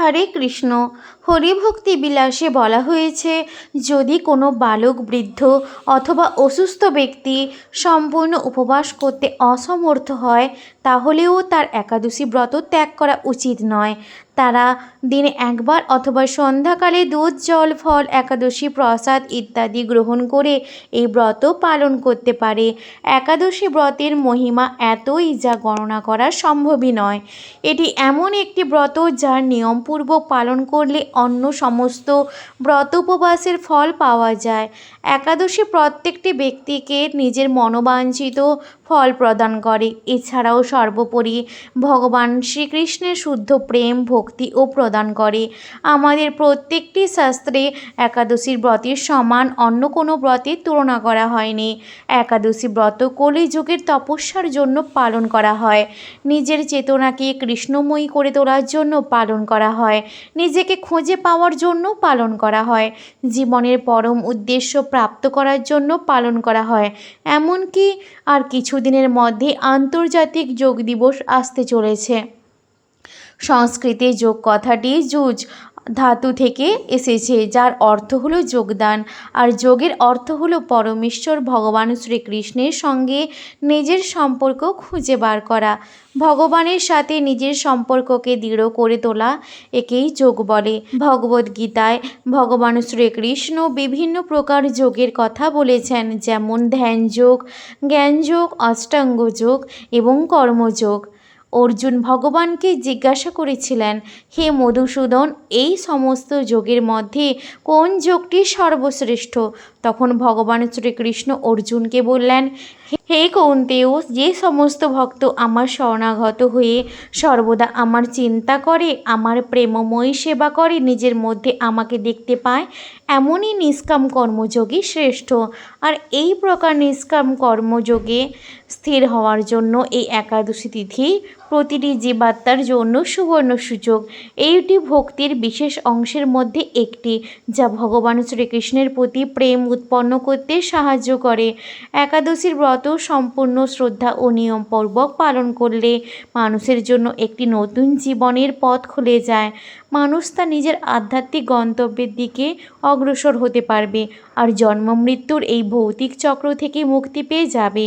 হরে কৃষ্ণ। হরিভক্তি বিলাসে বলা হয়েছে, যদি কোনো বালক, বৃদ্ধ অথবা অসুস্থ ব্যক্তি সম্পূর্ণ উপবাস করতে অসমর্থ হয় তাহলেও তার একাদশী ব্রত ত্যাগ করা উচিত নয়। তারা দিনে একবার অথবা সন্ধ্যাকালে দুধ, জল, ফল, একাদশী, প্রসাদ ইত্যাদি গ্রহণ করে এই ব্রত পালন করতে পারে। একাদশী ব্রতের মহিমা এতই যা গণনা করা সম্ভবই নয়। এটি এমন একটি ব্রত যার নিয়মপূর্বক পালন করলে অন্য সমস্ত ব্রত উপবাসের ফল পাওয়া যায়। একাদশী প্রত্যেকটি ব্যক্তিকে নিজের মনোবাঞ্ছিত ফল প্রদান করে। এছাড়াও সর্বোপরি ভগবান শ্রীকৃষ্ণের শুদ্ধ প্রেম, ভক্তি ও প্রদান করে। আমাদের প্রত্যেকটি শাস্ত্রে একাদশীর ব্রতের সমান অন্য কোনো ব্রতের তুলনা করা হয়নি। একাদশী ব্রত কলিযুগের তপস্যার জন্য পালন করা হয়। নিজের চেতনাকে কৃষ্ণময়ী করে তোলার জন্য পালন করা হয়। নিজেকে খুঁজে পাওয়ার জন্য পালন করা হয়। জীবনের পরম উদ্দেশ্য প্রাপ্ত করার জন্য পালন করা হয়। এমনকি আর কিছুদিনের মধ্যে আন্তর্জাতিক যোগ দিবস আসতে চলেছে। সংস্কৃতে যোগ কথাটি যুজ ধাতু থেকে এসেছে, যার অর্থ হলো যোগদান। আর যোগের অর্থ হলো পরমেশ্বর ভগবান শ্রীকৃষ্ণের সঙ্গে নিজের সম্পর্ক খুঁজে বার করা। ভগবানের সাথে নিজের সম্পর্ককে দৃঢ় করে তোলা একেই যোগ বলে। ভগবদ্গীতায় ভগবান শ্রীকৃষ্ণ বিভিন্ন প্রকার যোগের কথা বলেছেন, যেমন ধ্যান যোগ জ্ঞান যোগ অষ্টাঙ্গ যোগ এবং কর্মযোগ। অর্জুন ভগবানকে জিজ্ঞাসা করেছিলেন, হে মধুসূদন, এই সমস্ত যোগের মধ্যে কোন যোগটি সর্বশ্রেষ্ঠ? তখন ভগবান শ্রীকৃষ্ণ অর্জুনকে বললেন, হে কৌন্তেয় যে সমস্ত ভক্ত আমার শরণাগত হয়ে সর্বদা আমার চিন্তা করে, আমার প্রেমময়ী সেবা করে, নিজের মধ্যে আমাকে দেখতে পায়, এমনই নিষ্কাম কর্মযোগী শ্রেষ্ঠ। আর এই প্রকার নিষ্কাম কর্মযোগে স্থির হওয়ার জন্য এই একাদশী তিথি প্রতিটি জীবাত্মার জন্য সুবর্ণ সুযোগ। এইটি ভক্তির বিশেষ অংশের মধ্যে একটি, যা ভগবান শ্রীকৃষ্ণের প্রতি প্রেম উৎপন্ন করতে সাহায্য করে। একাদশীর ব্রত সম্পূর্ণ শ্রদ্ধা ও নিয়মপূর্বক পালন করলে মানুষের জন্য একটি নতুন জীবনের পথ খুলে যায়। মানুষ তা নিজের আধ্যাত্মিক গন্তব্যের দিকে অগ্রসর হতে পারবে আর জন্ম মৃত্যুর এই ভৌতিক চক্র থেকে মুক্তি পেয়ে যাবে।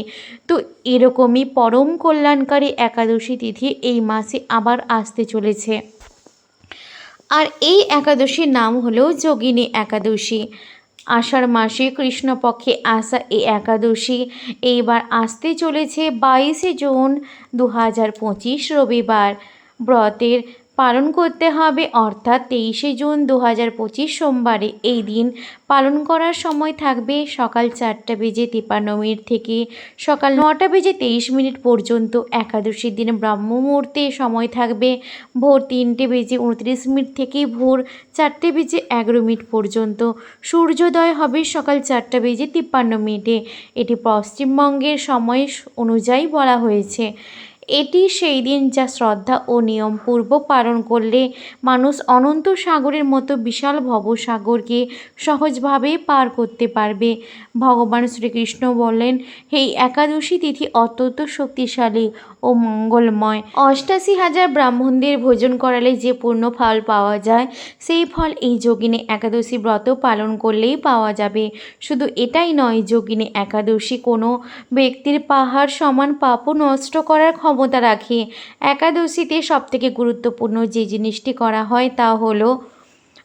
তো এরকমই পরম কল্যাণকারী একাদশী তিথি এই মাসে আবার আসতে চলেছে। আর এই একাদশীর নাম হলো যোগিনী একাদশী। আষাঢ় মাসে কৃষ্ণপক্ষে আসা এই একাদশী এইবার আসতে চলেছে বাইশে জুন দু হাজার পঁচিশ রবিবার। ব্রতের পালন করতে হবে, অর্থাৎ তেইশে জুন দু হাজার পঁচিশ সোমবারে। এই দিন পালন করার সময় থাকবে সকাল চারটা বেজে তিপ্পান্ন মিনিট থেকে সকাল নটা বেজে তেইশ মিনিট পর্যন্ত। একাদশীর দিন ব্রাহ্ম মুহূর্তে সময় থাকবে। ভোর তিনটে বেজে উনত্রিশ মিনিট থেকে ভোর চারটে বেজে এগারো মিনিট পর্যন্ত। সূর্যোদয় হবে সকাল চারটা বেজে তিপ্পান্ন মিনিটে। এটি পশ্চিমবঙ্গের সময় অনুযায়ী বলা হয়েছে। এটি সেই দিন যা শ্রদ্ধা ও নিয়ম পূর্ব পালন করলে মানুষ অনন্ত সাগরের মতো বিশাল ভবসাগরকে সহজভাবে পার করতে পারবে। ভগবান শ্রীকৃষ্ণ বলেন এই একাদশী তিথি অত্যন্ত শক্তিশালী ও মঙ্গলময়। অষ্টাশি হাজার ব্রাহ্মণদের ভোজন করালে যে পূর্ণ ফল পাওয়া যায়, সেই ফল এই যোগিনী একাদশী ব্রত পালন করলেই পাওয়া যাবে। শুধু এটাই নয়, যোগিনী একাদশী কোনো ব্যক্তির পাহাড় সমান পাপও নষ্ট করার ক্ষমতা রাখে। একাদশীতে সবথেকে গুরুত্বপূর্ণ যে জিনিসটি করা হয় তা হলো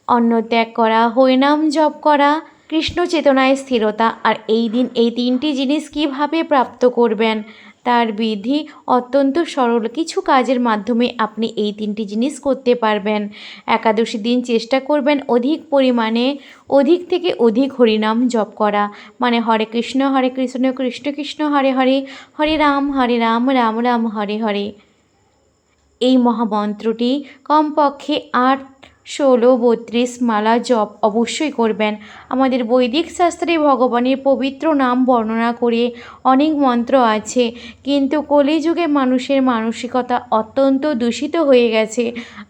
অন্ন ত্যাগ করা, হরিনাম জপ করা, কৃষ্ণ চেতনায় স্থিরতা। আর এই দিন, এই তিনটি জিনিস কীভাবে প্রাপ্ত করবেন? তার বিধি অত্যন্ত সরল। কিছু কাজের মাধ্যমে আপনি এই তিনটি জিনিস করতে পারবেন। একাদশী দিন চেষ্টা করবেন অধিক পরিমাণে, অধিক থেকে অধিক হরিনাম জপ করা। মানে হরে কৃষ্ণ হরে কৃষ্ণ কৃষ্ণ কৃষ্ণ, হরে হরে হরে রাম হরে রাম রাম রাম, হরে হরে। এই মহামন্ত্রটি কমপক্ষে আট ষোলো, বত্রিশ, মালা জপ অবশ্যই করবেন। আমাদের বৈদিক শাস্ত্রে ভগবানের পবিত্র নাম বর্ণনা করে অনেক মন্ত্র আছে, কিন্তু কলিযুগে মানুষের মানসিকতা অত্যন্ত দূষিত হয়ে গেছে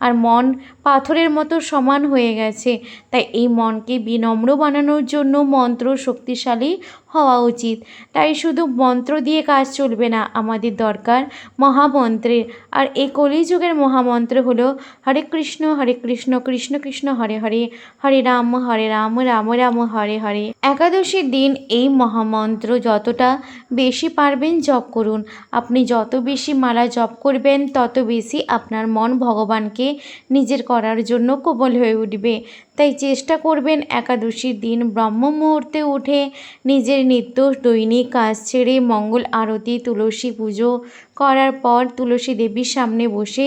আর মন পাথরের মতো সমান হয়ে গেছে। তাই এই মনকে বিনম্র বানানোর জন্য মন্ত্র শক্তিশালী হওয়া উচিত। তাই শুধু মন্ত্র দিয়ে কাজ চলবে না, আমাদের দরকার মহামন্ত্রের আর এই কলিযুগের মহামন্ত্র হলো, হরে কৃষ্ণ হরে কৃষ্ণ কৃষ্ণ কৃষ্ণ, হরে হরে। হরে রাম হরে রাম রাম রাম, হরে হরে। একাদশীর দিন এই মহামন্ত্র যতটা বেশি পারবেন জপ করুন। আপনি যত বেশি মালা জপ করবেন, তত বেশি আপনার মন ভগবানকে নিজের করার জন্য কোমল হয়ে উঠবে। তাই চেষ্টা করবেন একাদশীর দিন ব্রহ্ম মুহূর্তে উঠে নিজের নিত্য দৈনিক কাজ ছেড়ে মঙ্গল আরতি, তুলসী পুজো করার পর তুলসী দেবীর সামনে বসে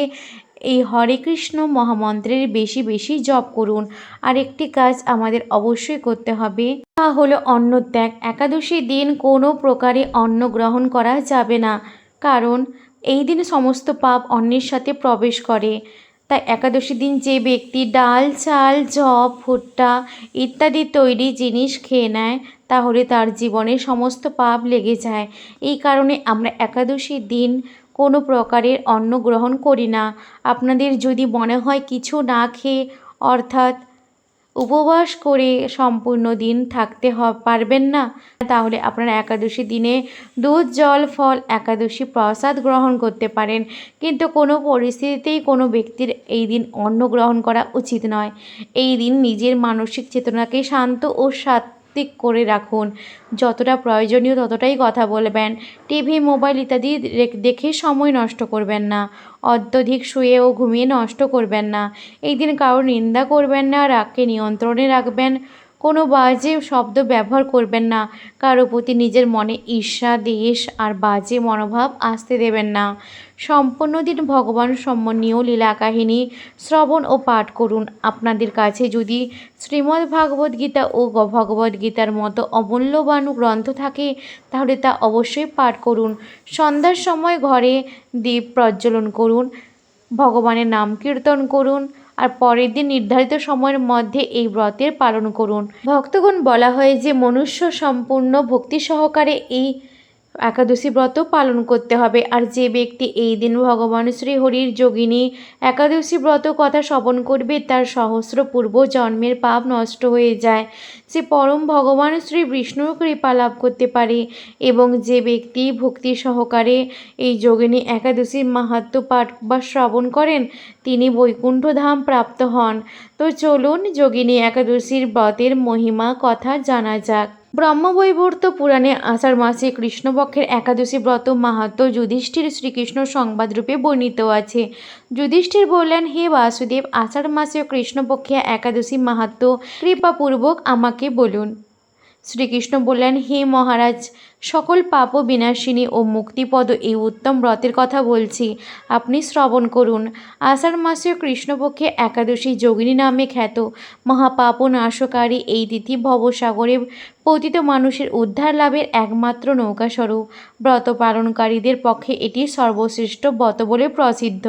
এই হরে কৃষ্ণ মহামন্ত্রের বেশি বেশি জপ করুন। আর একটি কাজ আমাদের অবশ্যই করতে হবে। তা হলো অন্নত্যাগ। একাদশীর দিন কোনো প্রকারে অন্ন গ্রহণ করা যাবে না। কারণ এই দিন সমস্ত পাপ অন্নের সাথে প্রবেশ করে। তাই একাদশী দিন যে ব্যক্তি ডাল, চাল, জব, ভুট্টা ইত্যাদি তৈরি জিনিস খেয়ে নেয়, তাহলে তার জীবনে সমস্ত পাপ লেগে যায়। এই কারণে আমরা একাদশীর দিন কোনো প্রকারের অন্ন গ্রহণ করি না। আপনাদের যদি মনে হয় কিছু না খেয়ে, অর্থাৎ উপবাস করে সম্পূর্ণ দিন থাকতে পারবেন না। তাহলে আপনারা একাদশী দিনে দুধ, জল, ফল, একাদশী প্রসাদ গ্রহণ করতে পারেন। কিন্তু কোনো পরিস্থিতিতেই কোনো ব্যক্তির এই দিন অন্ন গ্রহণ করা উচিত নয়। এই দিন নিজের মানসিক চেতনাকে শান্ত ও সাত্ত্বিক করে রাখুন। যতটা প্রয়োজনীয় ততটাই কথা বলবেন। টিভি, মোবাইল ইত্যাদি দেখে সময় নষ্ট করবেন না। অত্যধিক শুয়ে ও ঘুমিয়ে নষ্ট করবেন না। এই দিন কারোর নিন্দা করবেন না, রাগকে নিয়ন্ত্রণে রাখবেন। কোনো বাজে শব্দ ব্যবহার করবেন না। কারও প্রতি নিজের মনে ঈর্ষা, দেশ আর বাজে মনোভাব আসতে দেবেন না। সম্পূর্ণ দিন ভগবান সম্বন্ধীয় লীলা কাহিনী শ্রবণ ও পাঠ করুন। আপনাদের কাছে যদি শ্রীমদ্ ভাগবত গীতা ও ভগবদ গীতার মতো অমূল্যবান গ্রন্থ থাকে, তাহলে তা অবশ্যই পাঠ করুন। সন্ধ্যার সময় ঘরে দীপ প্রজ্বলন করুন। ভগবানের নাম কীর্তন করুন। আর পরের দিন নির্ধারিত সময়ের মধ্যে এই ব্রতের পালন করুন। ভক্তগণ বলা হয় যে মনুষ্য সম্পূর্ণ ভক্তি সহকারে এই একাদশী ব্রত পালন করতে হবে। আর যে ব্যক্তি এই দিন ভগবান শ্রী হরির যোগিনী একাদশী ব্রত কথা শ্রবণ করবে, তার সহস্র পূর্ব জন্মের পাপ নষ্ট হয়ে যায়। সে পরম ভগবান শ্রী বিষ্ণুর কৃপা লাভ করতে পারে এবং যে ব্যক্তি ভক্তি সহকারে এই যোগিনী একাদশীর মাহাত্ম্য পাঠ বা শ্রবণ করেন, তিনি বৈকুণ্ঠ ধাম প্রাপ্ত হন। তো চলুন যোগিনী একাদশীর ব্রতের মহিমা কথা জানা যাক। ব্রহ্মবৈবর্ত পুরাণে আষাঢ় মাসে কৃষ্ণপক্ষের একাদশী ব্রত মাহাত্ম যুধিষ্ঠির শ্রীকৃষ্ণ সংবাদ রূপে বর্ণিত আছে। যুধিষ্ঠির বললেন, হে বাসুদেব, আষাঢ় মাসে কৃষ্ণপক্ষে একাদশী মাহাত্ম কৃপাপূর্বক আমাকে বলুন। শ্রীকৃষ্ণ বললেন, হে মহারাজ সকল পাপ বিনাশিনী ও মুক্তিপদ এই উত্তম ব্রতের কথা বলছি। আপনি শ্রবণ করুন। আষাঢ় মাসে কৃষ্ণপক্ষে একাদশী যোগিনী নামে খ্যাত মহাপাপ নাশকারী এই তিথি ভবসাগরে পতিত মানুষের উদ্ধার লাভের একমাত্র নৌকাস্বরূপ ব্রত পালনকারীদের পক্ষে এটি সর্বশ্রেষ্ঠ ব্রত বলে প্রসিদ্ধ।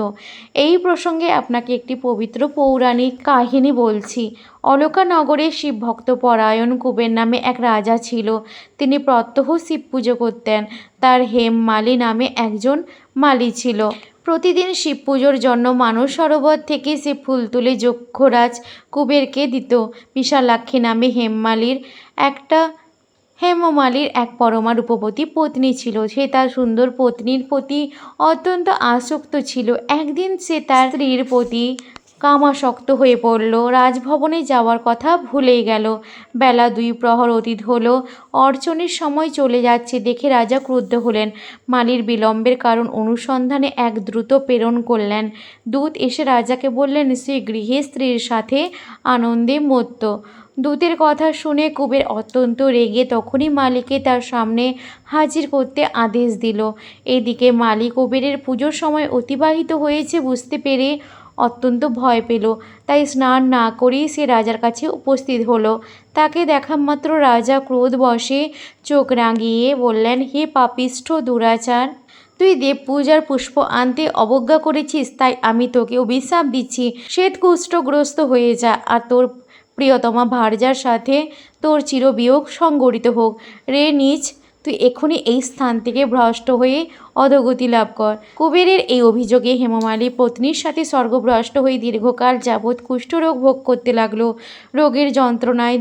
এই প্রসঙ্গে আপনাকে একটি পবিত্র পৌরাণিক কাহিনী বলছি। অলকানগরে শিব ভক্ত পরায়ণ কুবের নামে এক রাজা ছিল। তিনি প্রত্যহ শিব পুজো করতেন। তার হেম মালি নামে একজন মালি ছিল। প্রতিদিন শিব পুজোর জন্য মানস সরোবর থেকে সে ফুল তুলে যক্ষরাজ কুবেরকে দিত। বিশালাক্ষী নামে হেমমালির একটা হেমমালির এক পরমা রূপবতী পত্নী ছিল। সে তার সুন্দর পত্নীর প্রতি অত্যন্ত আসক্ত ছিল। একদিন সে তার স্ত্রীর প্রতি কামাসক্ত হয়ে পড়ল। রাজভবনে যাওয়ার কথা ভুলেই গেল। বেলা দুই প্রহর অতীত হলো। অর্চনের সময় চলে যাচ্ছে দেখে রাজা ক্রুদ্ধ হলেন। মালির বিলম্বের কারণ অনুসন্ধানে এক দ্রুত প্রেরণ করলেন। দূত এসে রাজাকে বললেন, সে গৃহে স্ত্রীর সাথে আনন্দে মত্ত দূতের কথা শুনে কুবের অত্যন্ত রেগে তখনই মালিকে তার সামনে হাজির করতে আদেশ দিল। এদিকে মালিক কুবেরের পুজোর সময় অতিবাহিত হয়েছে বুঝতে পেরে অত্যন্ত ভয় পেল। তাই স্নান না করেই সে রাজার কাছে উপস্থিত হলো। তাকে দেখা মাত্র রাজা ক্রোধ বসে চোখ রাঙিয়ে বললেন, হে পাপিষ্ঠ দুরাচার, তুই দেব পূজার পুষ্প আনতে অবজ্ঞা করেছিস, তাই আমি তোকে অভিশাপ দিচ্ছি। শ্বেত কুষ্ঠগ্রস্ত হয়ে যা আর তোর প্রিয়তমা ভার্যার সাথে তোর চিরবিয়োগ সংগঠিত হোক। রে নিজ তুই এক্ষুনি এই স্থান থেকে ভ্রষ্ট হয়ে অধগতি লাভ কর। কুবেরের এই অভিযোগে হেমমালী পত্নীর সাথে স্বর্গভ্রষ্ট হয়ে দীর্ঘকাল যাবৎ কুষ্ঠরোগ ভোগ করতে লাগল। রোগের যন্ত্রণায়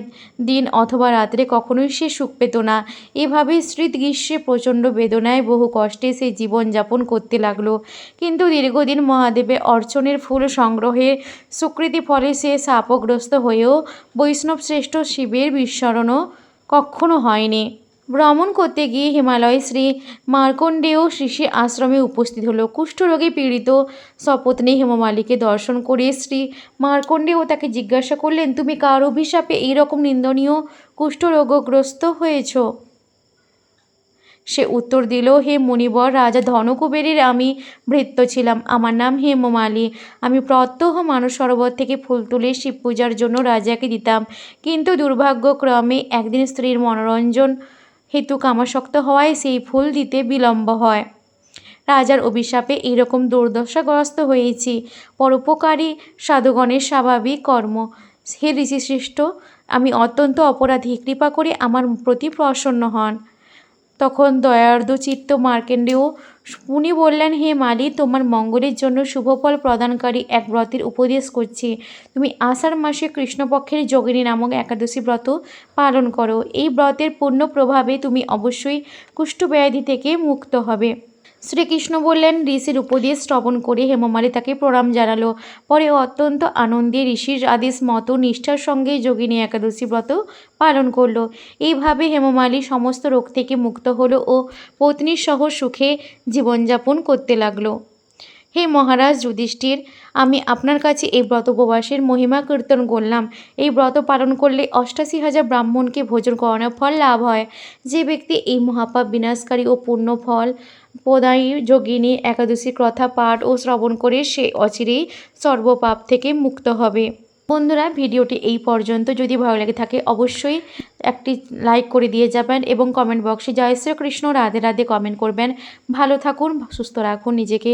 দিন অথবা রাত্রে কখনোই সে সুখ পেত না। এভাবে স্মৃত গ্রীষ্মে প্রচণ্ড বেদনায় বহু কষ্টে সে জীবনযাপন করতে লাগল। কিন্তু দীর্ঘদিন মহাদেবের অর্চনের ফুল সংগ্রহের স্বীকৃতি ফলে সে শাপগ্রস্ত হয়েও বৈষ্ণব শ্রেষ্ঠ শিবের বিস্মরণও কখনো হয়নি। ভ্রমণ করতে গিয়ে হিমালয় শ্রী মার্কণ্ডেয় ঋষি আশ্রমে উপস্থিত হলো। কুষ্ঠরোগে পীড়িত সপত্নী হেমমালিকে দর্শন করে শ্রী মার্কণ্ডেয় তাকে জিজ্ঞাসা করলেন, তুমি কার অভিশাপে এইরকম নিন্দনীয় কুষ্ঠরোগগ্রস্ত হয়েছ? সে উত্তর দিল, হে মুনিবর, রাজা ধনকুবেরের আমি ভৃত্য ছিলাম। আমার নাম হেমমালী। আমি প্রত্যহ মানস সরোবর থেকে ফুল তুলে শিব পূজার জন্য রাজাকে দিতাম। কিন্তু দুর্ভাগ্যক্রমে একদিন স্ত্রীর মনোরঞ্জন হেতু কামাসক্ত হওয়ায় সেই ফুল দিতে বিলম্ব হয়। রাজার অভিশাপে এইরকম দুর্দশাগ্রস্ত হয়েছি। পরোপকারী সাধুগণের স্বাভাবিক কর্ম। হে ঋষিশ্রেষ্ঠ, আমি অত্যন্ত অপরাধী। কৃপা করে আমার প্রতি প্রসন্ন হন। তখন দয়ার্ধ চিত্ত মার্কেন্ডেয় উনি বললেন, হে মালি, তোমার মঙ্গলের জন্য শুভফল প্রদানকারী এক ব্রতের উপদেশ করছি। তুমি আষাঢ় মাসে কৃষ্ণপক্ষের যোগিনী নামক একাদশী ব্রত পালন করো। এই ব্রতের পূর্ণ প্রভাবে তুমি অবশ্যই কুষ্ঠব্যাধি থেকে মুক্ত হবে। শ্রীকৃষ্ণ বললেন, ঋষির উপদেশ শ্রবণ করে হেমমালি তাকে প্রণাম জানালো। পরে অত্যন্ত আনন্দে ঋষির আদেশ মতো নিষ্ঠার সঙ্গে যোগিনী একাদশী ব্রত পালন করল। এইভাবে হেমমালি সমস্ত রোগ থেকে মুক্ত হলো ও পত্নীর সহ সুখে জীবনযাপন করতে লাগল। হে মহারাজ যুধিষ্ঠির, আমি আপনার কাছে এই ব্রত উপবাসের মহিমা কীর্তন করলাম। এই ব্রত পালন করলে অষ্টাশি হাজার ব্রাহ্মণকে ভোজন করানোর ফল লাভ হয়। যে ব্যক্তি এই মহাপাপ বিনাশকারী ও পূর্ণ ফল প্রদায়ী যোগিনী একাদশী কথা পাঠ ও শ্রবণ করে সে অচিরেই সর্বপাপ থেকে মুক্ত হবে। বন্ধুরা, ভিডিওটি এই পর্যন্ত। যদি ভালো লেগে থাকে, অবশ্যই একটি লাইক করে দিয়ে যাবেন এবং কমেন্ট বক্সে জয় শ্রীকৃষ্ণ রাধে রাধে কমেন্ট করবেন। ভালো থাকুন, সুস্থ রাখুন, নিজেকে